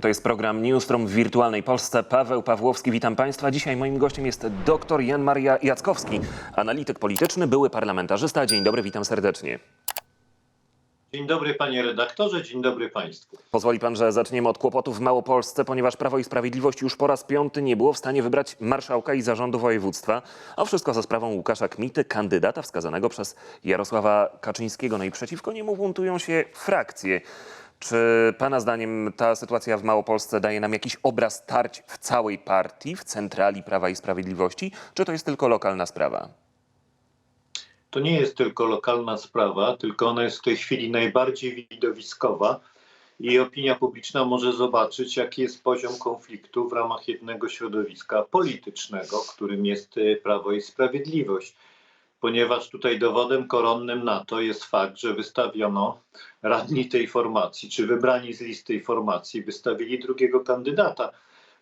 To jest program Newsroom w wirtualnej Polsce. Paweł Pawłowski, witam Państwa. Dzisiaj moim gościem jest dr Jan Maria Jackowski, analityk polityczny, były parlamentarzysta. Dzień dobry, witam serdecznie. Dzień dobry panie redaktorze, dzień dobry państwu. Pozwoli pan, że zaczniemy od kłopotów w Małopolsce, ponieważ Prawo i Sprawiedliwość już po raz piąty nie było w stanie wybrać marszałka i zarządu województwa, a wszystko za sprawą Łukasza Kmity, kandydata wskazanego przez Jarosława Kaczyńskiego. No i przeciwko niemu buntują się frakcje. Czy pana zdaniem ta sytuacja w Małopolsce daje nam jakiś obraz tarć w całej partii, w centrali Prawa i Sprawiedliwości, czy to jest tylko lokalna sprawa? To nie jest tylko lokalna sprawa, tylko ona jest w tej chwili najbardziej widowiskowa i opinia publiczna może zobaczyć, jaki jest poziom konfliktu w ramach jednego środowiska politycznego, którym jest y, Prawo i Sprawiedliwość. Ponieważ tutaj dowodem koronnym na to jest fakt, że wystawiono radni tej formacji, czy wybrani z list tej formacji, wystawili drugiego kandydata.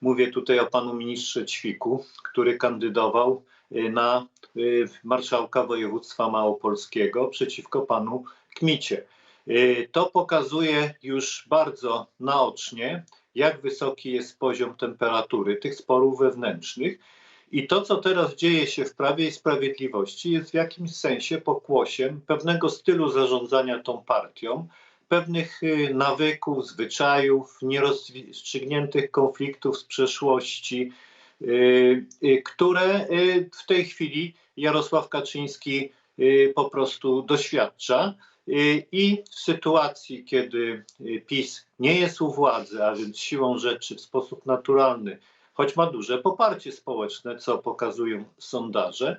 Mówię tutaj o panu ministrze Ćwiku, który kandydował y, na y, marszałka województwa małopolskiego przeciwko panu Kmicie. Y, To pokazuje już bardzo naocznie, jak wysoki jest poziom temperatury tych sporów wewnętrznych. I to, co teraz dzieje się w Prawie i Sprawiedliwości, jest w jakimś sensie pokłosiem pewnego stylu zarządzania tą partią, pewnych y, nawyków, zwyczajów, nierozstrzygniętych konfliktów z przeszłości, y, y, które w tej chwili Jarosław Kaczyński po prostu doświadcza. I w sytuacji, kiedy PiS nie jest u władzy, a więc siłą rzeczy w sposób naturalny, choć ma duże poparcie społeczne, co pokazują sondaże,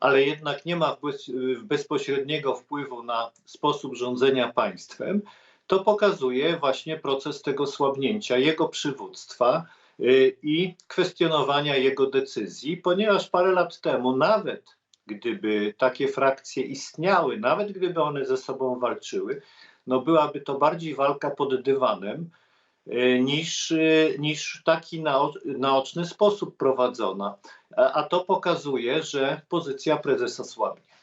ale jednak nie ma bez- bezpośredniego wpływu na sposób rządzenia państwem, to pokazuje właśnie proces tego słabnięcia jego przywództwa y, i kwestionowania jego decyzji, ponieważ parę lat temu nawet gdyby takie frakcje istniały, nawet gdyby one ze sobą walczyły, no byłaby to bardziej walka pod dywanem niż, y, niż taki nao, naoczny sposób prowadzona. A, a to pokazuje, że pozycja prezesa słabnie.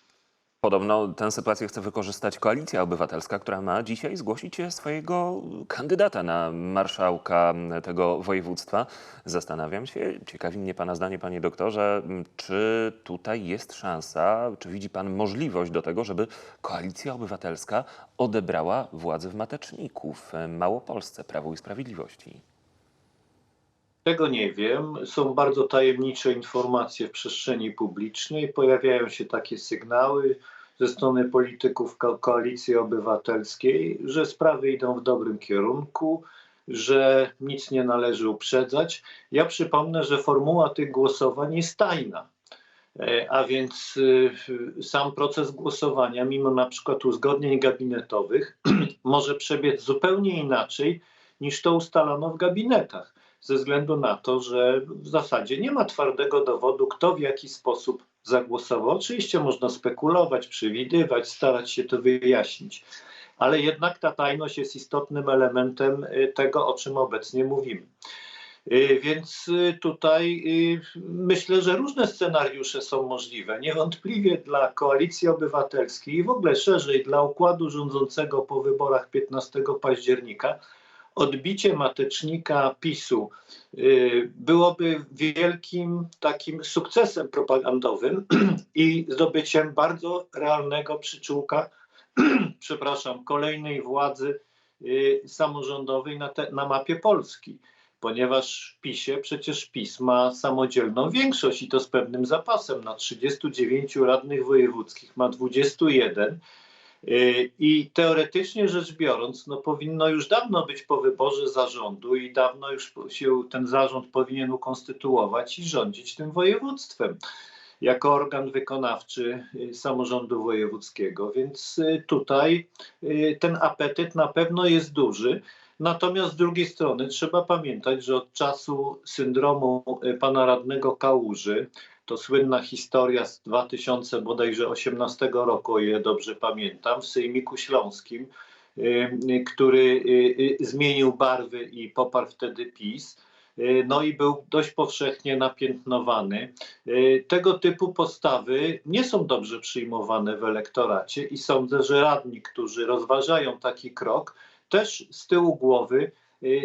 Podobno tę sytuację chce wykorzystać Koalicja Obywatelska, która ma dzisiaj zgłosić swojego kandydata na marszałka tego województwa. Zastanawiam się, ciekawi mnie Pana zdanie, Panie doktorze, czy tutaj jest szansa, czy widzi Pan możliwość do tego, żeby Koalicja Obywatelska odebrała władzę w Mateczniku, w Małopolsce, Prawu i Sprawiedliwości? Tego nie wiem. Są bardzo tajemnicze informacje w przestrzeni publicznej. Pojawiają się takie sygnały ze strony polityków ko- koalicji obywatelskiej, że sprawy idą w dobrym kierunku, że nic nie należy uprzedzać. Ja przypomnę, że formuła tych głosowań jest tajna. E, A więc y, sam proces głosowania, mimo na przykład uzgodnień gabinetowych, może przebiec zupełnie inaczej niż to ustalono w gabinetach ze względu na to, że w zasadzie nie ma twardego dowodu, kto w jaki sposób zagłosował. Oczywiście można spekulować, przewidywać, starać się to wyjaśnić, ale jednak ta tajność jest istotnym elementem y, tego, o czym obecnie mówimy. Y, Więc y, tutaj myślę, że różne scenariusze są możliwe. Niewątpliwie dla koalicji obywatelskiej i w ogóle szerzej dla układu rządzącego po wyborach 15 października odbicie matecznika PiSu y, byłoby wielkim takim sukcesem propagandowym i zdobyciem bardzo realnego przyczółka, przepraszam, kolejnej władzy y, samorządowej na, te, na mapie Polski. Ponieważ w PiSie przecież PiS ma samodzielną większość i to z pewnym zapasem. Na 39 radnych wojewódzkich ma 21. Y, I teoretycznie rzecz biorąc, no powinno już dawno być po wyborze zarządu i dawno już się ten zarząd powinien ukonstytuować i rządzić tym województwem jako organ wykonawczy y, samorządu wojewódzkiego. Więc y, tutaj ten apetyt na pewno jest duży. Natomiast z drugiej strony trzeba pamiętać, że od czasu syndromu pana radnego Kałuży, to słynna historia z 2000 bodajże 18 roku, o ile dobrze pamiętam, w Sejmiku Śląskim, y, y, który y, zmienił barwy i poparł wtedy PiS. No i był dość powszechnie napiętnowany. Tego typu postawy nie są dobrze przyjmowane w elektoracie i sądzę, że radni, którzy rozważają taki krok, też z tyłu głowy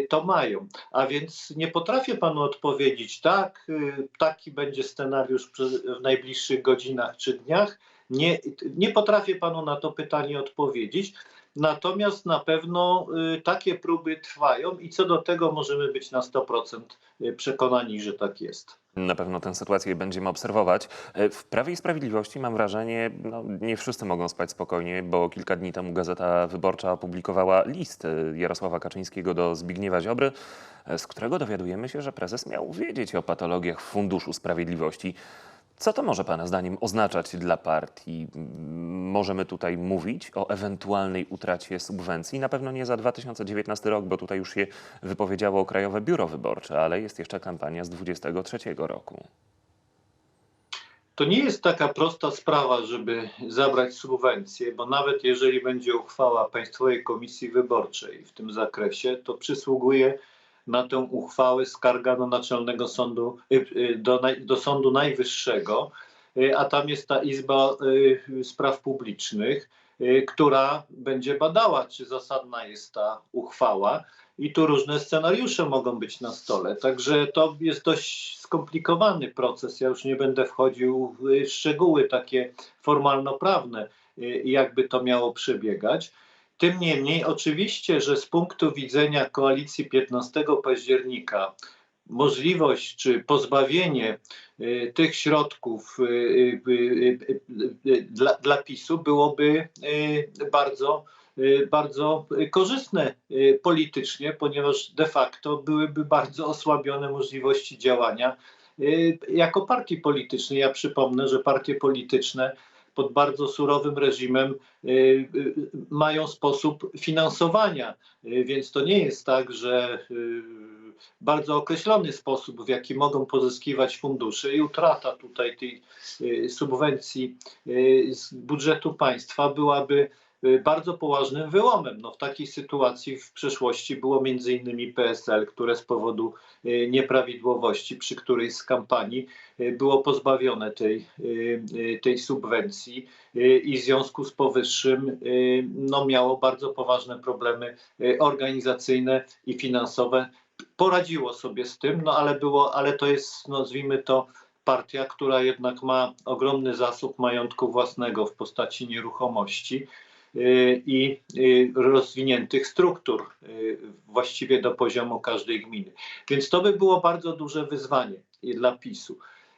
to mają. A więc nie potrafię panu odpowiedzieć, tak, y, taki będzie scenariusz w najbliższych godzinach czy dniach. Nie, nie potrafię panu na to pytanie odpowiedzieć. Natomiast na pewno y, takie próby trwają i co do tego możemy być na 100% przekonani, że tak jest. Na pewno tę sytuację będziemy obserwować. E, W Prawie i Sprawiedliwości mam wrażenie, no, nie wszyscy mogą spać spokojnie, bo kilka dni temu Gazeta Wyborcza opublikowała list Jarosława Kaczyńskiego do Zbigniewa Ziobry, z którego dowiadujemy się, że prezes miał wiedzieć o patologiach Funduszu Sprawiedliwości. Co to może Pana zdaniem oznaczać dla partii? Możemy tutaj mówić o ewentualnej utracie subwencji. Na pewno nie za 2019 rok, bo tutaj już się wypowiedziało Krajowe Biuro Wyborcze, ale jest jeszcze kampania z 2023 roku. To nie jest taka prosta sprawa, żeby zabrać subwencję, bo nawet jeżeli będzie uchwała Państwowej Komisji Wyborczej w tym zakresie, to przysługuje na tę uchwałę skarga do Naczelnego Sądu, y, y, do, do Sądu Najwyższego, y, a tam jest ta Izba Spraw Publicznych, która będzie badała, czy zasadna jest ta uchwała. I tu różne scenariusze mogą być na stole. Także to jest dość skomplikowany proces. Ja już nie będę wchodził w szczegóły takie formalno-prawne, jakby to miało przebiegać. Tym niemniej, oczywiście, że z punktu widzenia koalicji 15 października możliwość czy pozbawienie y, tych środków y, y, dla, dla PiSu byłoby bardzo bardzo korzystne politycznie, ponieważ de facto byłyby bardzo osłabione możliwości działania jako partii politycznej. Ja przypomnę, że partie polityczne pod bardzo surowym reżimem y, y, mają sposób finansowania, Y, więc to nie jest tak, że bardzo określony sposób, w jaki mogą pozyskiwać fundusze i utrata tutaj tej subwencji z budżetu państwa byłaby bardzo poważnym wyłomem. No, w takiej sytuacji w przeszłości było między innymi PSL, które z powodu y, nieprawidłowości przy którejś z kampanii y, było pozbawione tej, y, y, tej subwencji y, i w związku z powyższym y, no, miało bardzo poważne problemy y, organizacyjne i finansowe. Poradziło sobie z tym, no ale było, ale to jest, nazwijmy to, partia, która jednak ma ogromny zasób majątku własnego w postaci nieruchomości y, i y, rozwiniętych struktur y, właściwie do poziomu każdej gminy. Więc to by było bardzo duże wyzwanie dla PiSu.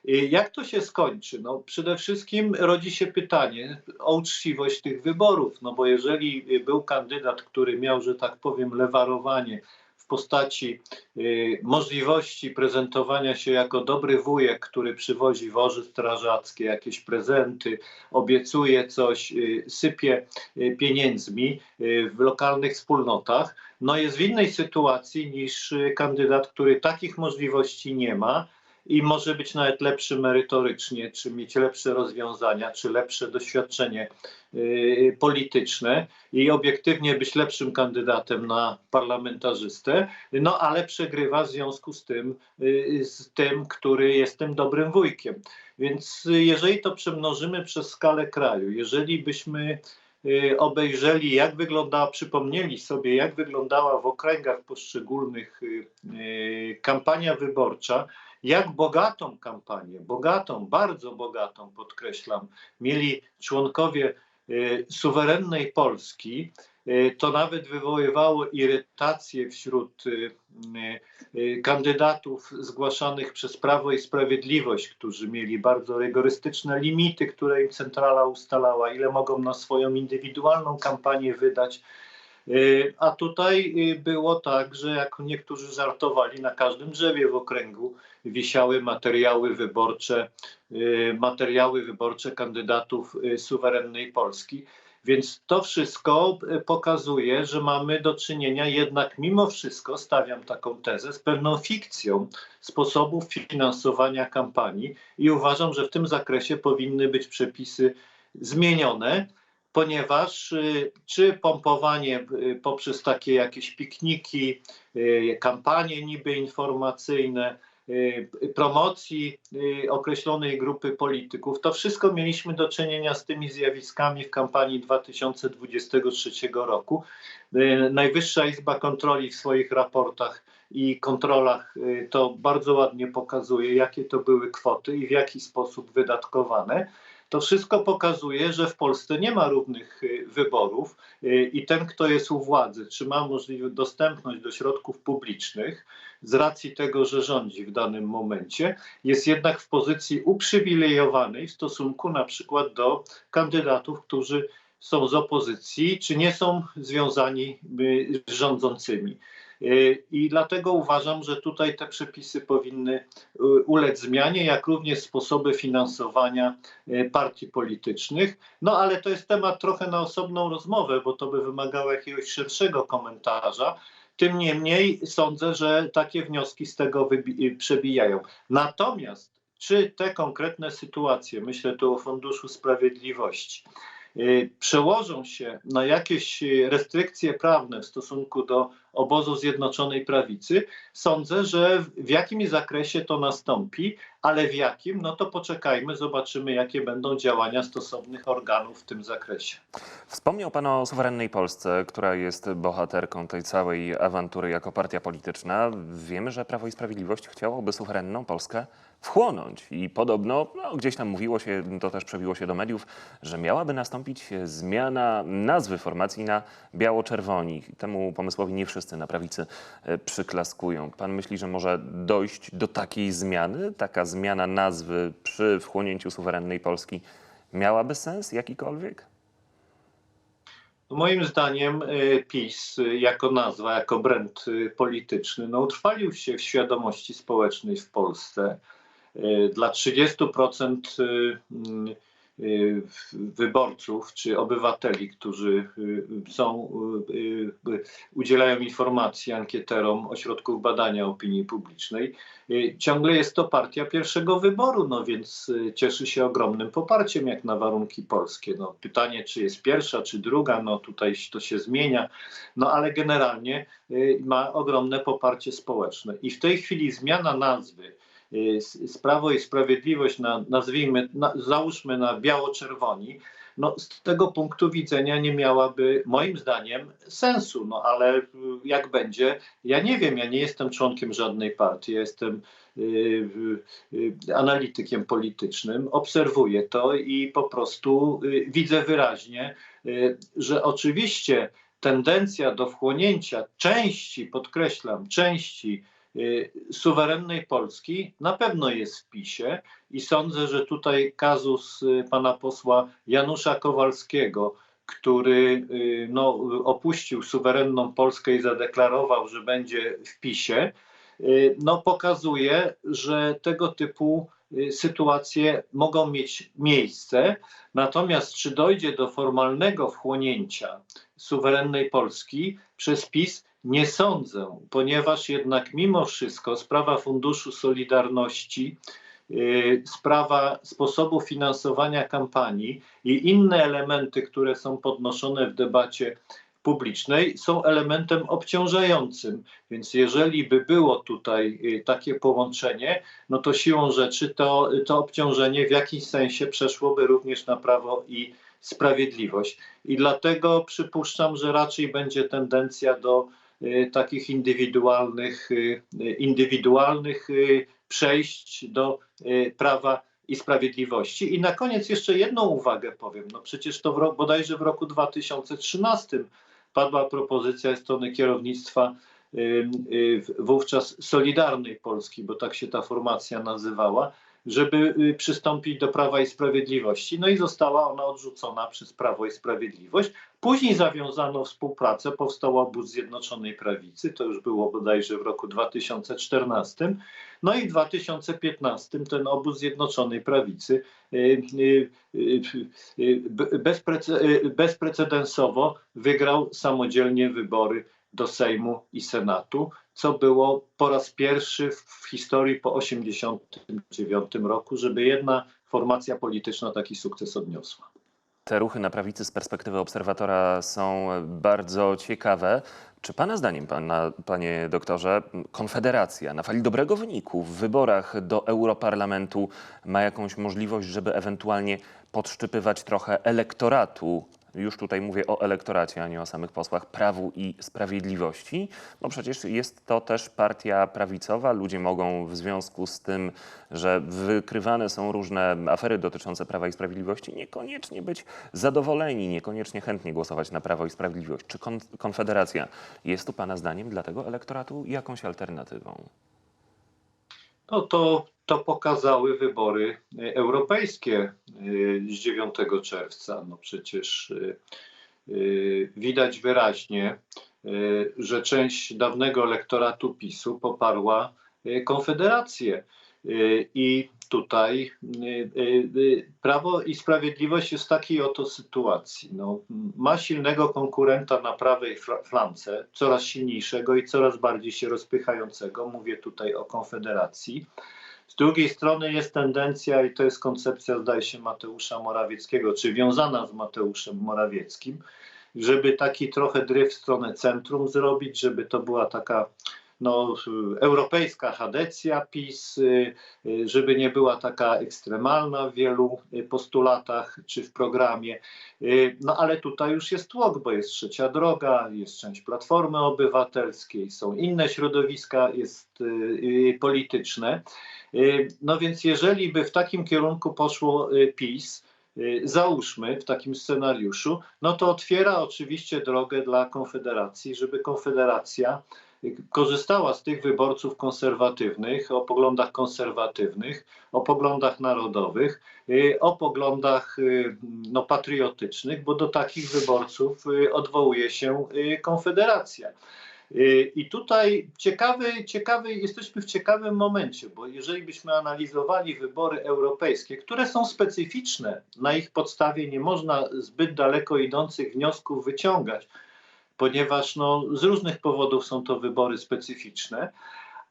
Y, Jak to się skończy? No, przede wszystkim rodzi się pytanie o uczciwość tych wyborów, no bo jeżeli y, był kandydat, który miał, że tak powiem, lewarowanie w postaci y, możliwości prezentowania się jako dobry wujek, który przywozi wozy strażackie, jakieś prezenty, obiecuje coś, y, sypie y, pieniędzmi w lokalnych wspólnotach, no jest w innej sytuacji niż kandydat, który takich możliwości nie ma i może być nawet lepszy merytorycznie, czy mieć lepsze rozwiązania, czy lepsze doświadczenie y, polityczne i obiektywnie być lepszym kandydatem na parlamentarzystę, no ale przegrywa w związku z tym, y, z tym, który jest tym dobrym wujkiem. Więc y, jeżeli to przemnożymy przez skalę kraju, jeżeli byśmy obejrzeli, jak wyglądała, przypomnieli sobie, jak wyglądała w okręgach poszczególnych kampania wyborcza, jak bogatą kampanię, bogatą, bardzo bogatą, podkreślam, mieli członkowie y, suwerennej Polski, y, to nawet wywoływało irytację wśród y, kandydatów zgłaszanych przez Prawo i Sprawiedliwość, którzy mieli bardzo rygorystyczne limity, które im centrala ustalała, ile mogą na swoją indywidualną kampanię wydać. Y, A tutaj y, było tak, że jak niektórzy żartowali, na każdym drzewie w okręgu wisiały materiały wyborcze, y, materiały wyborcze kandydatów suwerennej Polski. Więc to wszystko pokazuje, że mamy do czynienia jednak mimo wszystko, stawiam taką tezę, z pewną fikcją sposobów finansowania kampanii i uważam, że w tym zakresie powinny być przepisy zmienione ponieważ y, czy pompowanie y, poprzez takie jakieś pikniki, y, kampanie niby informacyjne, promocji określonej grupy polityków. To wszystko mieliśmy do czynienia z tymi zjawiskami w kampanii 2023 roku. Najwyższa Izba Kontroli w swoich raportach i kontrolach to bardzo ładnie pokazuje, jakie to były kwoty i w jaki sposób wydatkowane. To wszystko pokazuje, że w Polsce nie ma równych y, wyborów y, i ten, kto jest u władzy, czy ma możliwość dostępność do środków publicznych z racji tego, że rządzi w danym momencie, jest jednak w pozycji uprzywilejowanej w stosunku na przykład do kandydatów, którzy są z opozycji, czy nie są związani y, z rządzącymi. Y, I dlatego uważam, że tutaj te przepisy powinny y, ulec zmianie, jak również sposoby finansowania y, partii politycznych. No ale to jest temat trochę na osobną rozmowę, bo to by wymagało jakiegoś szerszego komentarza. Tym niemniej sądzę, że takie wnioski z tego przebijają. Natomiast czy te konkretne sytuacje, myślę tu o Funduszu Sprawiedliwości, przełożą się na jakieś y, restrykcje prawne w stosunku do obozu Zjednoczonej Prawicy, sądzę, że w- jakimś zakresie to nastąpi, ale w jakim, no to poczekajmy, zobaczymy, jakie będą działania stosownych organów w tym zakresie. Wspomniał Pan o suwerennej Polsce, która jest bohaterką tej całej awantury jako partia polityczna. Wiemy, że Prawo i Sprawiedliwość chciałoby suwerenną Polskę wchłonąć i podobno, no, gdzieś tam mówiło się, to też przebiło się do mediów, że miałaby nastąpić zmiana nazwy formacji na biało-czerwoni. Temu pomysłowi nie wszyscy na prawicy e, przyklaskują. Pan myśli, że może dojść do takiej zmiany? Taka zmiana nazwy przy wchłonięciu suwerennej Polski miałaby sens jakikolwiek? Moim zdaniem y, PiS y, jako nazwa, jako brand polityczny, no, utrwalił się w świadomości społecznej w Polsce. Y, Dla 30% y, y, wyborców czy obywateli, którzy są, udzielają informacji ankieterom ośrodków badania opinii publicznej, ciągle jest to partia pierwszego wyboru, no więc cieszy się ogromnym poparciem jak na warunki polskie. No, pytanie, czy jest pierwsza, czy druga, no tutaj to się zmienia, no ale generalnie ma ogromne poparcie społeczne. I w tej chwili zmiana nazwy y, z z Prawo i Sprawiedliwość, na, nazwijmy, na, załóżmy na biało-czerwoni, no z tego punktu widzenia nie miałaby moim zdaniem sensu, no ale y, jak będzie, ja nie wiem, ja nie jestem członkiem żadnej partii, ja jestem y, y, analitykiem politycznym, obserwuję to i po prostu y, widzę wyraźnie, y, że oczywiście tendencja do wchłonięcia części, podkreślam, części suwerennej Polski na pewno jest w PiSie i sądzę, że tutaj kazus y, pana posła Janusza Kowalskiego, który y, no, opuścił suwerenną Polskę i zadeklarował, że będzie w PiSie, y, no, pokazuje, że tego typu y, sytuacje mogą mieć miejsce. Natomiast czy dojdzie do formalnego wchłonięcia suwerennej Polski przez PiS, nie sądzę, ponieważ jednak mimo wszystko sprawa Funduszu Solidarności, yy, sprawa sposobu finansowania kampanii i inne elementy, które są podnoszone w debacie publicznej, są elementem obciążającym. Więc jeżeli by było tutaj yy, takie połączenie, no to siłą rzeczy to, to obciążenie w jakimś sensie przeszłoby również na prawo i sprawiedliwość. I dlatego przypuszczam, że raczej będzie tendencja do y, takich indywidualnych, y, y, indywidualnych y, przejść do y, prawa i sprawiedliwości. I na koniec jeszcze jedną uwagę powiem. No przecież to w ro- bodajże w roku 2013 padła propozycja strony kierownictwa y, y, wówczas Solidarnej Polski, bo tak się ta formacja nazywała, żeby y, przystąpić do Prawa i Sprawiedliwości. No i została ona odrzucona przez Prawo i Sprawiedliwość. Później zawiązano współpracę, powstał obóz Zjednoczonej Prawicy, to już było bodajże w roku 2014. No i w 2015 ten obóz Zjednoczonej Prawicy y, y, be- bezprece- bezprecedensowo wygrał samodzielnie wybory do Sejmu i Senatu, co było po raz pierwszy w, historii po 1989 roku, żeby jedna formacja polityczna taki sukces odniosła. Te ruchy na prawicy z perspektywy obserwatora są bardzo ciekawe. Czy Pana zdaniem, pana, Panie doktorze, Konfederacja na fali dobrego wyniku w wyborach do Europarlamentu ma jakąś możliwość, żeby ewentualnie podszczypywać trochę elektoratu? Już tutaj mówię o elektoracie, a nie o samych posłach Prawu i Sprawiedliwości. No przecież jest to też partia prawicowa. Ludzie mogą w związku z tym, że wykrywane są różne afery dotyczące Prawa i Sprawiedliwości, niekoniecznie być zadowoleni, niekoniecznie chętnie głosować na Prawo i Sprawiedliwość. Czy kon Konfederacja jest tu Pana zdaniem dla tego elektoratu jakąś alternatywą? No to, to pokazały wybory e, europejskie e, z 9 czerwca. No przecież e, widać wyraźnie, że część dawnego elektoratu PiSu poparła Konfederację. I tutaj Prawo i Sprawiedliwość jest w takiej oto sytuacji. No, ma silnego konkurenta na prawej fla- flance, coraz silniejszego i coraz bardziej się rozpychającego. Mówię tutaj o Konfederacji. Z drugiej strony jest tendencja, i to jest koncepcja, zdaje się, Mateusza Morawieckiego, czy wiązana z Mateuszem Morawieckim, żeby taki trochę dryf w stronę centrum zrobić, żeby to była taka no, europejska chadecja PiS, y, y, żeby nie była taka ekstremalna w wielu y, postulatach czy w programie. No ale tutaj już jest tłok, bo jest trzecia droga, jest część Platformy Obywatelskiej, są inne środowiska jest, polityczne. No więc jeżeli by w takim kierunku poszło PiS, załóżmy w takim scenariuszu, no to otwiera oczywiście drogę dla Konfederacji, żeby Konfederacja korzystała z tych wyborców konserwatywnych, o poglądach konserwatywnych, o poglądach narodowych, y, o poglądach y, no, patriotycznych, bo do takich wyborców y, odwołuje się Konfederacja. I tutaj ciekawy, ciekawy, jesteśmy w ciekawym momencie, bo jeżeli byśmy analizowali wybory europejskie, które są specyficzne, na ich podstawie nie można zbyt daleko idących wniosków wyciągać, ponieważ no, z różnych powodów są to wybory specyficzne,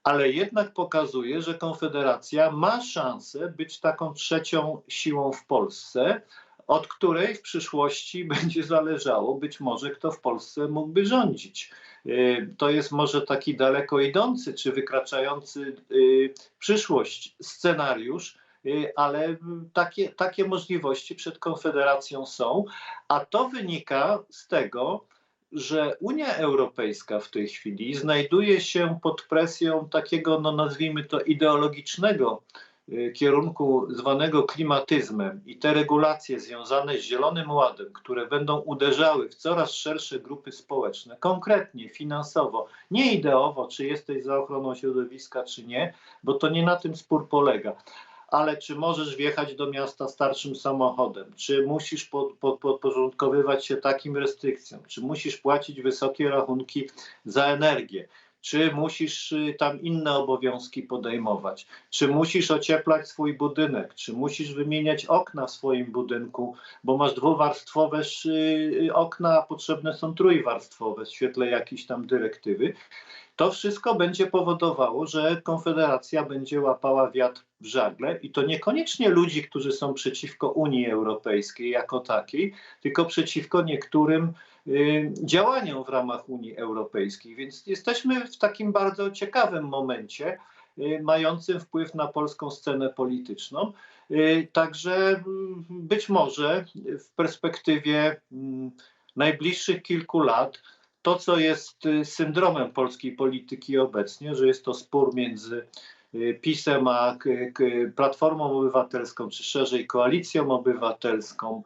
ale jednak pokazuje, że Konfederacja ma szansę być taką trzecią siłą w Polsce, od której w przyszłości będzie zależało być może, kto w Polsce mógłby rządzić. Y, To jest może taki daleko idący czy wykraczający y, przyszłość scenariusz, y, ale takie, takie możliwości przed Konfederacją są, a to wynika z tego, że Unia Europejska w tej chwili znajduje się pod presją takiego, no nazwijmy to, ideologicznego y, kierunku zwanego klimatyzmem i te regulacje związane z Zielonym Ładem, które będą uderzały w coraz szersze grupy społeczne, konkretnie finansowo, nie ideowo, czy jesteś za ochroną środowiska, czy nie, bo to nie na tym spór polega. Ale czy możesz wjechać do miasta starszym samochodem? Czy musisz pod, pod, podporządkowywać się takim restrykcjom? Czy musisz płacić wysokie rachunki za energię? Czy musisz y, tam inne obowiązki podejmować? Czy musisz ocieplać swój budynek? Czy musisz wymieniać okna w swoim budynku, bo masz dwuwarstwowe y, okna, a potrzebne są trójwarstwowe w świetle jakiejś tam dyrektywy? To wszystko będzie powodowało, że Konfederacja będzie łapała wiatr w żagle i to niekoniecznie ludzi, którzy są przeciwko Unii Europejskiej jako takiej, tylko przeciwko niektórym y, działaniom w ramach Unii Europejskiej. Więc jesteśmy w takim bardzo ciekawym momencie, y, mającym wpływ na polską scenę polityczną. Y, Także mm, być może w perspektywie mm, najbliższych kilku lat to, co jest y, syndromem polskiej polityki obecnie, że jest to spór między y, PiSem a Platformą Obywatelską, czy szerzej Koalicją Obywatelską,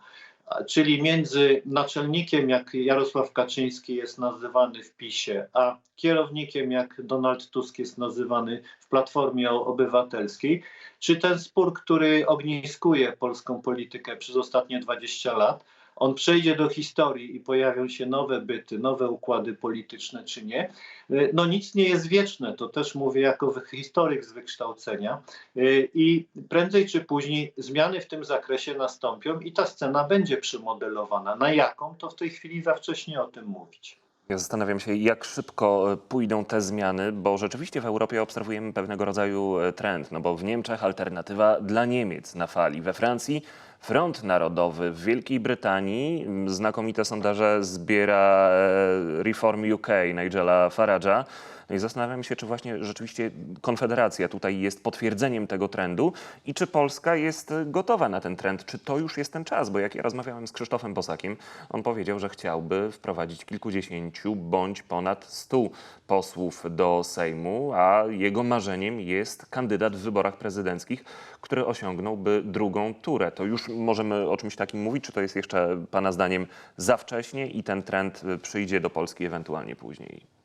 czyli między naczelnikiem, jak Jarosław Kaczyński jest nazywany w PiSie, a kierownikiem, jak Donald Tusk jest nazywany w Platformie Obywatelskiej, czy ten spór, który ogniskuje polską politykę przez ostatnie 20 lat, on przejdzie do historii i pojawią się nowe byty, nowe układy polityczne, czy nie. Y, No nic nie jest wieczne, to też mówię jako historyk z wykształcenia Y, i prędzej czy później zmiany w tym zakresie nastąpią i ta scena będzie przymodelowana. Na jaką, to w tej chwili za wcześnie o tym mówić. Ja zastanawiam się, jak szybko e, pójdą te zmiany, bo rzeczywiście w Europie obserwujemy pewnego rodzaju e, trend. No bo w Niemczech alternatywa dla Niemiec na fali, we Francji Front Narodowy, w Wielkiej Brytanii znakomite sondaże zbiera e, Reform UK Nigela Farage'a. No i zastanawiam się, czy właśnie rzeczywiście Konfederacja tutaj jest potwierdzeniem tego trendu i czy Polska jest gotowa na ten trend, czy to już jest ten czas, bo jak ja rozmawiałem z Krzysztofem Bosakiem, on powiedział, że chciałby wprowadzić kilkudziesięciu bądź ponad stu posłów do Sejmu, a jego marzeniem jest kandydat w wyborach prezydenckich, który osiągnąłby drugą turę. To już możemy o czymś takim mówić, czy to jest jeszcze Pana zdaniem za wcześnie i ten trend przyjdzie do Polski ewentualnie później?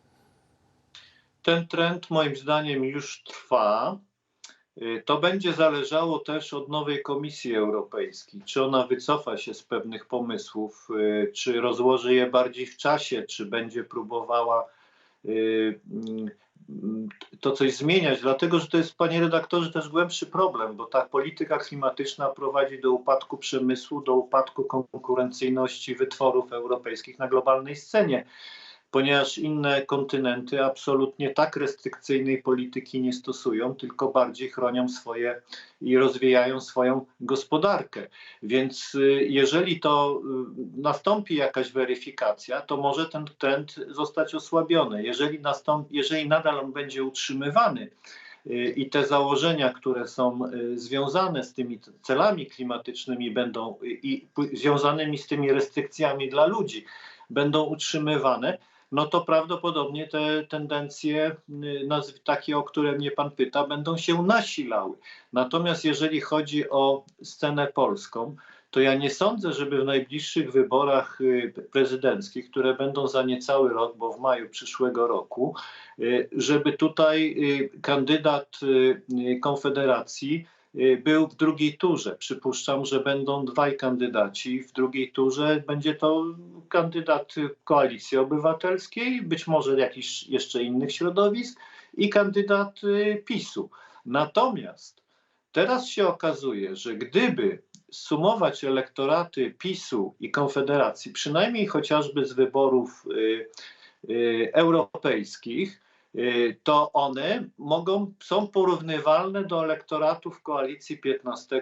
Ten trend moim zdaniem już trwa. Y, To będzie zależało też od nowej Komisji Europejskiej. Czy ona wycofa się z pewnych pomysłów, y, czy rozłoży je bardziej w czasie, czy będzie próbowała y, to coś zmieniać, dlatego że to jest, panie redaktorze, też głębszy problem, bo ta polityka klimatyczna prowadzi do upadku przemysłu, do upadku konkurencyjności wytworów europejskich na globalnej scenie ponieważ inne kontynenty absolutnie tak restrykcyjnej polityki nie stosują, tylko bardziej chronią swoje i rozwijają swoją gospodarkę. Więc y, jeżeli to y, nastąpi jakaś weryfikacja, to może ten trend zostać osłabiony. Jeżeli, nastąpi, jeżeli nadal on będzie utrzymywany, y, i te założenia, które są związane z tymi celami klimatycznymi będą i związanymi z tymi restrykcjami dla ludzi będą utrzymywane, no to prawdopodobnie te tendencje, y, takie, o które mnie pan pyta, będą się nasilały. Natomiast jeżeli chodzi o scenę polską, to ja nie sądzę, żeby w najbliższych wyborach y, prezydenckich, które będą za niecały rok, bo w maju przyszłego roku, y, żeby tutaj kandydat Konfederacji był w drugiej turze. Przypuszczam, że będą dwaj kandydaci. W drugiej turze będzie to kandydat Koalicji Obywatelskiej, być może jakichś jeszcze innych środowisk i kandydat y, PiSu. Natomiast teraz się okazuje, że gdyby sumować elektoraty PiSu i Konfederacji, przynajmniej chociażby z wyborów y, y, europejskich, y, to one mogą, są porównywalne do elektoratów koalicji 15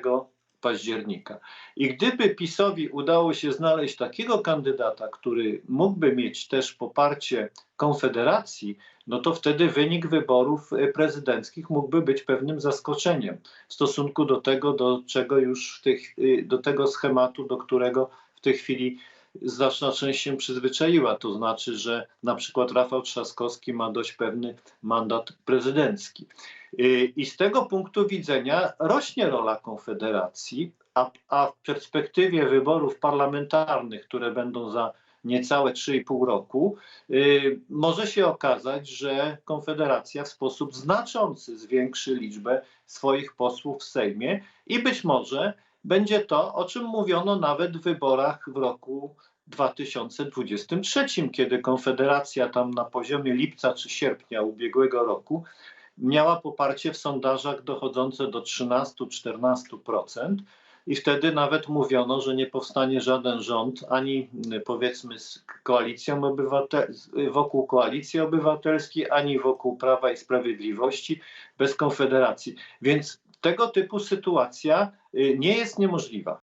października. I gdyby PiSowi udało się znaleźć takiego kandydata, który mógłby mieć też poparcie Konfederacji, no to wtedy wynik wyborów y, prezydenckich mógłby być pewnym zaskoczeniem w stosunku do tego, do czego już w tych, y, do tego schematu, do którego w tej chwili znaczna część się przyzwyczaiła. To znaczy, że na przykład Rafał Trzaskowski ma dość pewny mandat prezydencki. Y, I z tego punktu widzenia rośnie rola Konfederacji, a, a w perspektywie wyborów parlamentarnych, które będą za niecałe 3,5 roku, y, może się okazać, że Konfederacja w sposób znaczący zwiększy liczbę swoich posłów w Sejmie i być może będzie to, o czym mówiono nawet w wyborach w roku 2023, kiedy Konfederacja tam na poziomie lipca czy sierpnia ubiegłego roku miała poparcie w sondażach dochodzące do 13-14%. I wtedy nawet mówiono, że nie powstanie żaden rząd, ani y, powiedzmy z koalicją obywatel- z- wokół koalicji obywatelskiej, ani wokół Prawa i Sprawiedliwości bez Konfederacji. Więc tego typu sytuacja y, nie jest niemożliwa.